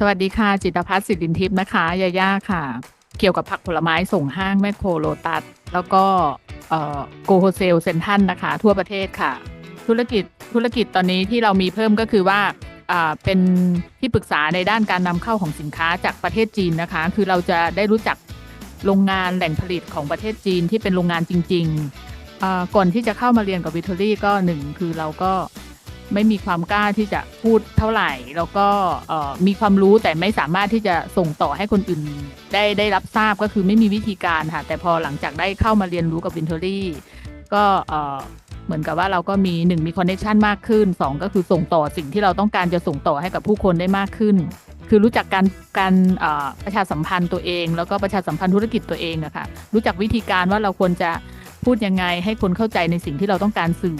สวัสดีค่ะ จิตพัฒน์สิรินทิพย์นะคะยาย่าค่ะ เกี่ยวกับผักผลไม้ส่งห้างแมคโครโลตัส แล้วก็โกโฮเซลเซนทันนะคะ ทั่วประเทศค่ะ ธุรกิจธุรกิจตอนนี้ที่เรามีเพิ่มก็คือว่าเป็นที่ปรึกษาในด้านการนำเข้าของสินค้าจากประเทศจีนนะคะ คือเราจะได้รู้จักโรงงานแหล่งผลิตของประเทศจีนที่เป็นโรงงานจริง ๆ ก่อนที่จะเข้ามาเรียนกับวิทอรี่ก็หนึ่งคือเราก็ ไม่มีความกล้าที่จะพูดเท่าไหร่ แล้วก็มีความรู้แต่ไม่สามารถที่จะส่งต่อให้คนอื่น ได้ได้รับทราบก็คือไม่มีวิธีการค่ะ แต่พอหลังจากได้เข้ามาเรียนรู้กับวินเทอรี่ก็เหมือนกับว่าเราก็มีหนึ่งมีคอนเนคชันมากขึ้นสองก็คือส่งต่อสิ่งที่เราต้องการจะส่งต่อให้กับผู้คนได้มากขึ้น คือรู้จักการการประชาสัมพันธ์ตัวเอง แล้วก็ประชาสัมพันธ์ธุรกิจตัวเองอะค่ะรู้จักวิธีการว่าเราควรจะพูดยังไงให้คนเข้าใจในสิ่งที่เราต้องการสื่อ